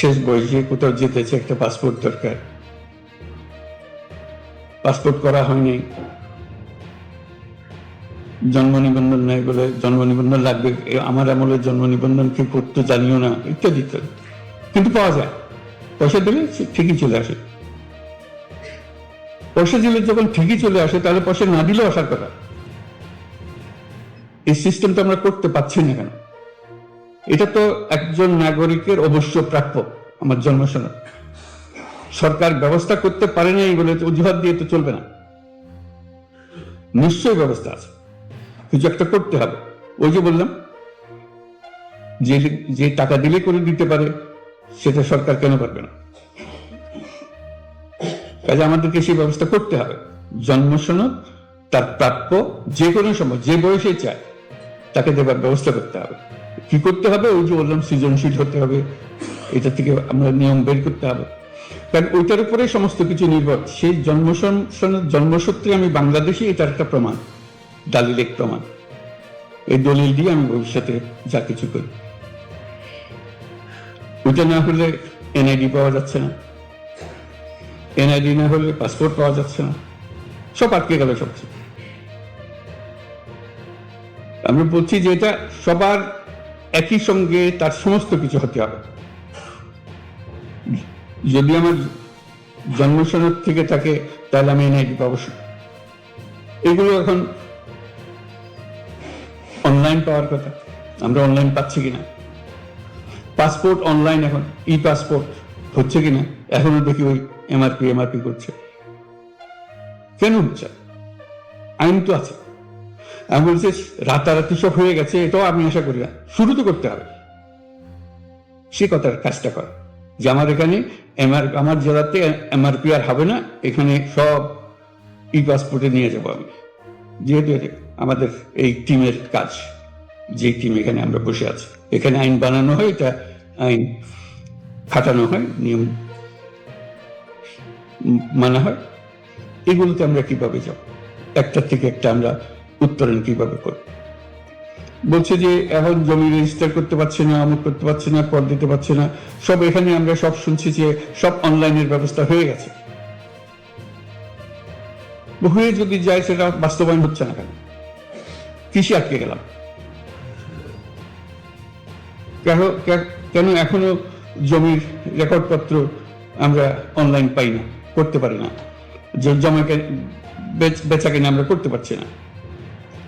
শেষ বয়সে কোথাও যেতেছে একটা পাসপোর্ট দরকার। পাসপোর্ট করা হয়নি। জন্ম নিবন্ধন নেই বলে জন্ম নিবন্ধন লাগবে। আমার আমলে জন্ম নিবন্ধন কি করতে জানিও না, ইত্যাদি ইত্যাদি। কিন্তু পাওয়া যায়। পয়সা দিলে ঠিকই চলে আসে। পয়সা দিলে যখন ঠিকই চলে আসে, তাহলে পয়সা না দিলেও আসার কথা এই সিস্টেমটা আমরা করতে পারছি না কেন? এটা তো একজন নাগরিকের অবশ্য প্রাপ্য আমার জন্মসনদ সরকার ব্যবস্থা করতে পারে না বলে অজুহাত দিয়ে তো চলবে না। নিশ্চয়ই ব্যবস্থা আছে। কিছু একটা করতে হবে। ওই যে বললাম, যে যে টাকা দিলে করে দিতে পারে, সেটা সরকার কেন পারবে না? কাজে আমাদেরকে সেই ব্যবস্থা করতে হবে। জন্মসনদ তার প্রাপ্য যে কোনো সময়, যে বয়সে চায়, তাকে দেবার ব্যবস্থা করতে হবে। কি করতে হবে? ওই যে বললাম, সৃজনশীল হতে হবে। এটা থেকে আমরা নিয়ম বের করতে হবে। কারণ ওইটার উপরে সমস্ত কিছু নির্ভর। সেই জন্মসনদ জন্মসূত্রে আমি বাংলাদেশি, এটার একটা প্রমাণ। দালিলিক প্রমাণ। এই দলিল দিয়ে আমি ভবিষ্যতে যা কিছু করি। ওইটা না হলে এনআইডি পাওয়া যাচ্ছে না। এনআইডি না হলে পাসপোর্ট পাওয়া যাচ্ছে না। সব আটকে গেল সবচেয়ে আমরা বলছি যে এটা সবার একই সঙ্গে তার সমস্ত কিছু হতে হবে। যদি আমার জন্মসনদ থেকে থাকে, তাহলে আমি এনআইডি পাবো এগুলো এখন অনলাইন পাওয়ার কথা। আমরা অনলাইন পাচ্ছি কিনা পাসপোর্ট অনলাইন এখন। ই পাসপোর্ট হচ্ছে কিনা এখনও দেখি ওই এমআরপি এমআরপি করছে। কেন হচ্ছে? আইন তো আছে। আমি বলছি, রাতারাতি সব হয়ে গেছে, এটাও আমি আশা করি না। শুরু তো করতে হবে। সে কথার কাজটা কর। যে আমার এখানে এমআর আমার জেলাতে এমআরপি আর হবে না, এখানে সব ই পাসপোর্টে নিয়ে যাব আমি। যেহেতু আমাদের এই টিমের কাজ, যে টিম এখানে আমরা বসে আছি। এখানে আইন বানানো হয়, এটা আইন খাটানো হয়, নিয়ম মানা হয়। এগুলোতে আমরা কীভাবে যাব? একটার থেকে একটা আমরা উত্তরণ কীভাবে করব? বলছে যে, এখন জমি রেজিস্টার করতে পারছে না আমুক করতে পারছে না, কর দিতে পারছে না, সব এখানে আমরা সব শুনছি যে, সব অনলাইনের ব্যবস্থা হয়ে গেছে। হয়ে যদি যায়, সেটা বাস্তবায়ন হচ্ছে না কেন? কৃষি আটকে গেলাম? কেন এখনও জমির রেকর্ডপত্র আমরা অনলাইন পাই না, করতে পারি না? জমাকে বেচা কিনে আমরা করতে পারছি না।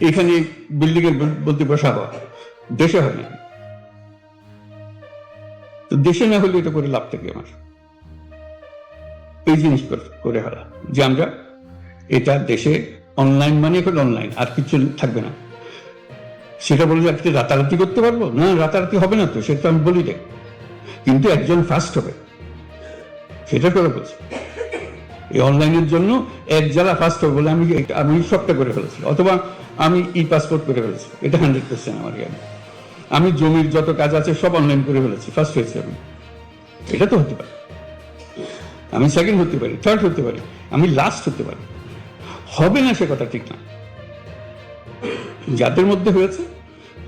এখানে বিল্ডিং এর বল- বলতে বসা হওয়া দেশে না তো দেশে না হলে এটা করে লাভ থাকে আমার। এই জিনিস করে- হলা যে আমরা এটা দেশে অনলাইন মানে হলো অনলাইন, আর কিছু থাকবে না। সেটা বলে আজকে রাতারাতি করতে পারব? না, রাতারাতি হবে না তো, সেটা আমি বলি রে কিন্তু একজন ফার্স্ট হবে। সেটা করে বলছি। এই অনলাইনের জন্য এক জেলা ফার্স্ট হবে বলে আমি আমি সবটা করে ফেলেছি। অথবা আমি ই পাসপোর্ট করে ফেলেছি। এটা হান্ড্রেড পার্সেন্ট আমার জ্ঞান। আমি জমির যত কাজ আছে সব অনলাইন করে ফেলেছি ফার্স্ট হয়েছি আমি। এটা তো হতে পারে। আমি সেকেন্ড হতে পারি থার্ড হতে পারি, আমি লাস্ট হতে পারি। হবে না সে কথা ঠিক না। যাদের মধ্যে হয়েছে,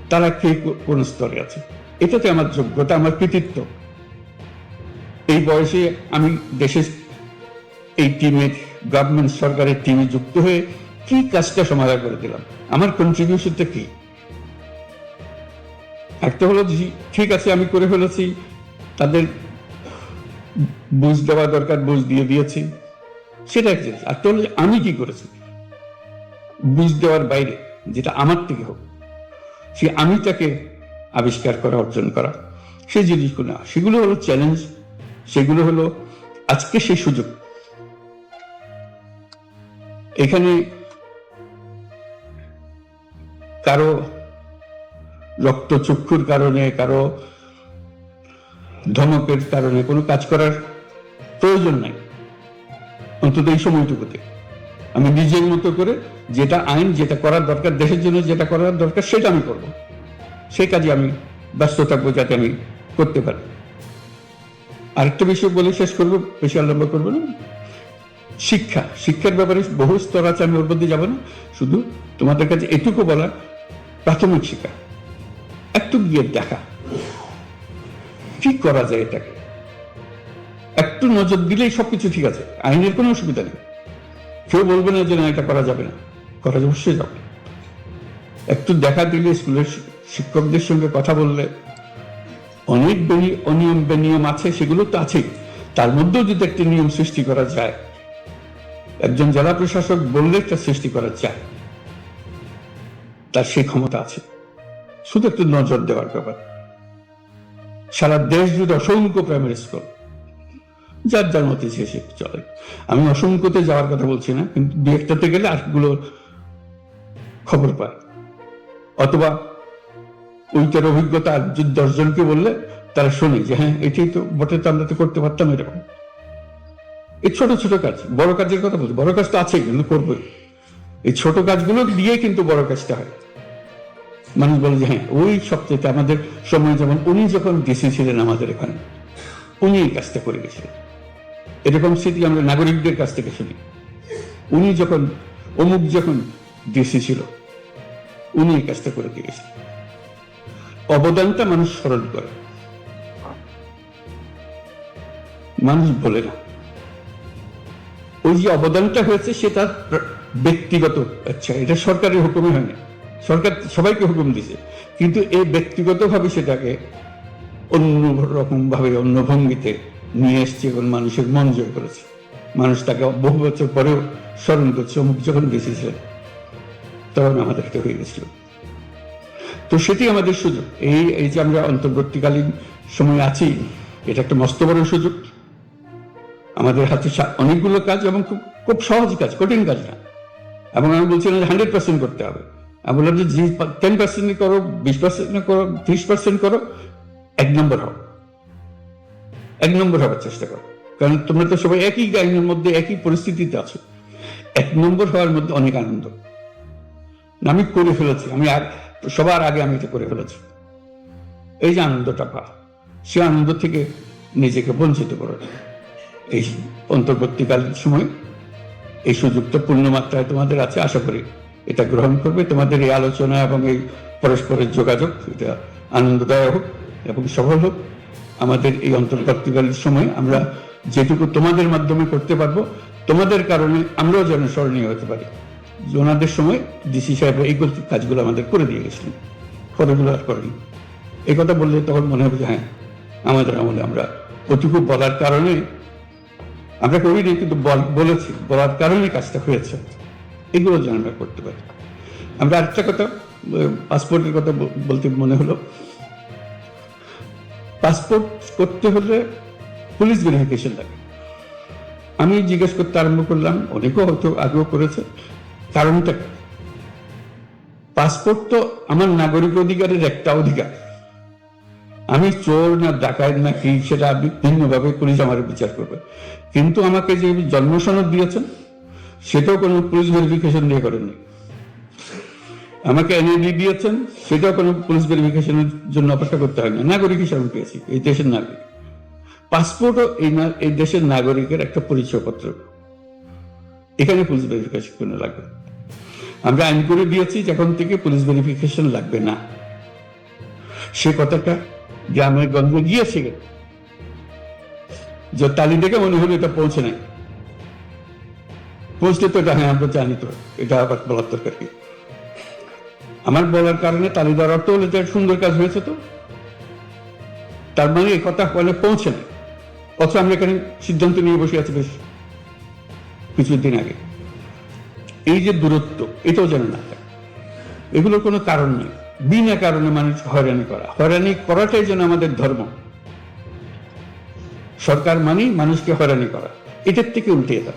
তারা কে কোন স্তরে আছে? এটাতে আমার যোগ্যতা, আমার কৃতিত্ব। এই বয়সে আমি দেশের এই টিমের গভর্নমেন্ট সরকারের টিমে যুক্ত হয়ে কি কাজটা সমাধান করে দিলাম? আমার কন্ট্রিবিউশনটা কি? একটা হলো ঠিক আছে, আমি করে ফেলেছি, তাদের বুঝ দেওয়া দরকার, বুঝ দিয়ে দিয়েছি। সেটা এক জিনিস। আর তো হলো যে, আমি কি করেছি? বুঝ দেওয়ার বাইরে, যেটা আমার থেকে হোক, সে আমিটাকে আবিষ্কার করা, অর্জন করা সেই জিনিসগুলো সেগুলো হলো চ্যালেঞ্জ সেগুলো হলো আজকে সেই সুযোগ। এখানে কারও রক্তচক্ষুর কারণে, কারও ধমকের কারণে কোনো কাজ করার প্রয়োজন নাই। অন্তত এই সময়টুকুতে। আমি নিজের মতো করে যেটা আইন, যেটা করার দরকার, দেশের জন্য যেটা করার দরকার, সেটা আমি করব। সেই কাজে আমি ব্যস্ত থাকব যাতে আমি করতে পারি। আরেকটা বিষয় বলে শেষ করব, বেশি আলম্ব করব না। শিক্ষা। শিক্ষার ব্যাপারে বহু স্তর আছে, আমি ওর মধ্যে যাব না। শুধু তোমাদের কাছে এটুকু বলা প্রাথমিক শিক্ষা একটু গিয়ে দেখা। কি করা যায় এটাকে? একটু নজর দিলেই সবকিছু ঠিক আছে, আইনের কোনো অসুবিধা নেই। কেউ বলবে না যে না, এটা করা যাবে না। করা অবশ্যই যাবে। একটু দেখা দিলে স্কুলের শিক্ষকদের সঙ্গে কথা বললে। অনেক বেনি- অনিয়ম বেনিয়ম আছে, সেগুলো তো আছেই। তার মধ্যেও যদি একটি নিয়ম সৃষ্টি করা যায়, একজন জেলা প্রশাসক বললে একটা সৃষ্টি করা যায়। তার সেই ক্ষমতা আছে। শুধু একটু নজর দেওয়ার ব্যাপার। সারা দেশ জুড়ে অসংখ্য প্রাইমারি স্কুল যার যার মতে সে চলে। আমি অসংখ্যতে যাওয়ার কথা বলছি না, কিন্তু দু একটাতে গেলে আরেকগুলো খবর পায় অথবা ওইটার অভিজ্ঞতা আর যদি দশজনকে বললে, তারা শোনে যে হ্যাঁ এটাই তো, বটে তো আমরা তো করতে পারতাম এরকম। এই ছোট ছোট কাজ, বড় কাজের কথা বলছি, বড় কাজ তো আছেই, কিন্তু করবোই। এই ছোট কাজগুলো দিয়ে কিন্তু বড় কাজটা হয়। মানুষ বলে যে হ্যাঁ ওই সবচেয়ে আমাদের সময় যেমন উনি যখন ডিসি ছিলেন আমাদের এখানে, উনি এই কাজটা করে গেছিলেন এরকম স্মৃতি আমরা নাগরিকদের কাছ থেকে শুনি। উনি যখন, অমুক যখন ডিসি ছিল উনি এই কাজটা করে দিয়ে গেছিলেন অবদানটা মানুষ স্মরণ করে। মানুষ বলে না। ওই যে অবদানটা হয়েছে সেটা প্র- ব্যক্তিগত আচ্ছা এটা সরকারের হুকুমে হয়নি। সরকার সবাইকে হুকুম দিছে। কিন্তু এই ব্যক্তিগতভাবে সেটাকে অন্য রকম ভাবে অন্য ভঙ্গিতে নিয়ে এসছে এবং মানুষের মন জয় করেছে। মানুষ তাকে বহু বছর পরেও স্মরণ করছে। অমুক যখন বেঁচেছিলেন, তখন আমাদেরকে হয়ে গেছিল। তো সেটি আমাদের সুযোগ। এই এই যে আমরা অন্তর্বর্তীকালীন সময় আছি, এটা একটা মস্ত বড় সুযোগ। আমাদের হাতে অনেকগুলো কাজ এবং খুব খুব সহজ কাজ, কঠিন কাজ না। এবং আমি বলছি না হান্ড্রেড পার্সেন্ট করতে হবে। আমি বললাম যে টেন পার্সেন্ট করো, বিশ পার্সেন্ট করো, ত্রিশ পার্সেন্ট করো, এক নম্বর হও। এক নম্বর হওয়ার চেষ্টা করো। কারণ তোমরা তো সবাই একই আইনের মধ্যে একই পরিস্থিতিতে আছো। এক নম্বর হওয়ার মধ্যে অনেক আনন্দ। আমি করে ফেলেছি। আমি আগ- সবার আগে আমি এটা করে ফেলেছি। এই যে আনন্দটা পা সে আনন্দ থেকে নিজেকে বঞ্চিত করো। এই অন্তর্বর্তীকালীন সময় এই সুযোগটা পূর্ণমাত্রায় তোমাদের আছে, আশা করি এটা গ্রহণ করবে। তোমাদের এই আলোচনা এবং এই পরস্পরের যোগাযোগ, এটা আনন্দদায়ক হোক এবং সফল হোক। আমাদের এই অন্তর্বর্তীকালীন সময় আমরা যেটুকু তোমাদের মাধ্যমে করতে পারব, তোমাদের কারণে আমরাও যেন স্মরণীয় হতে পারি। ওনাদের সময় ডিসি সাহেব এই কাজগুলো আমাদের করে দিয়ে গেছিলেন পরেগুলো আর করেনি। এই কথা বললে তখন মনে হবে যে হ্যাঁ আমাদের আমলে আমরা ওটুকু বলার কারণে আমরা করিনি কিন্তু বলেছি, বলার কারণে কাজটা হয়েছে। এগুলো যেন আমরা করতে পারি। আমরা আরেকটা কথা পাসপোর্টের কথা বলতে মনে হলো। পাসপোর্ট করতে হলে পুলিশ ভেরিফিকেশন লাগে। আমি জিজ্ঞেস করতে আরম্ভ করলাম, অনেকেও হয়তো আগেও করেছে। কারণটা পাসপোর্ট তো আমার নাগরিক অধিকারের একটা অধিকার। আমি চোর না ডাকাত না কি, সেটা আপনি ভিন্নভাবে পুলিশ আমার বিচার করবে। কিন্তু আমাকে যে জন্ম সনদ দিয়েছেন, সেটাও কোনো পুলিশ ভেরিফিকেশন দিয়ে করেননি। আমাকে এনআইডি দিয়েছেন, সেটাও কোনো পুলিশ ভেরিফিকেশনের জন্য অপেক্ষা করতে হয় না নাগরিক হিসাবে পেয়েছি, এই দেশের নাগরিক। পাসপোর্টও এই এই দেশের নাগরিকের একটা পরিচয়পত্র এখানে পুলিশ ভেরিফিকেশন লাগবে আমরা আইন করে দিয়েছি যখন থেকে পুলিশ ভেরিফিকেশন লাগবে না। সে কথাটা গ্রামের গঞ্জে গিয়েছে যে তালি দেখে মনে হলো এটা পৌঁছে নাই। পৌঁছতে তো এটা হ্যাঁ আমরা জানি তো, এটা আবার বলার দরকার কি? আমার বলার কারণে তালি দেওয়ার অর্থ হলো যে সুন্দর কাজ হয়েছে তো। তার মানে এই কথা বলে পৌঁছে নাই। অথচ আমরা এখানে সিদ্ধান্ত নিয়ে বসে আছি বেশ কিছুদিন আগে। এই যে দূরত্ব, এটাও যেন না এগুলোর কোনো কারণ নেই। বিনা কারণে মানুষ হয়রানি করা। হয়রানি করাটাই যেন আমাদের ধর্ম। সরকার মানেই মানুষকে হয়রানি করা। এটার থেকে উল্টে হবে।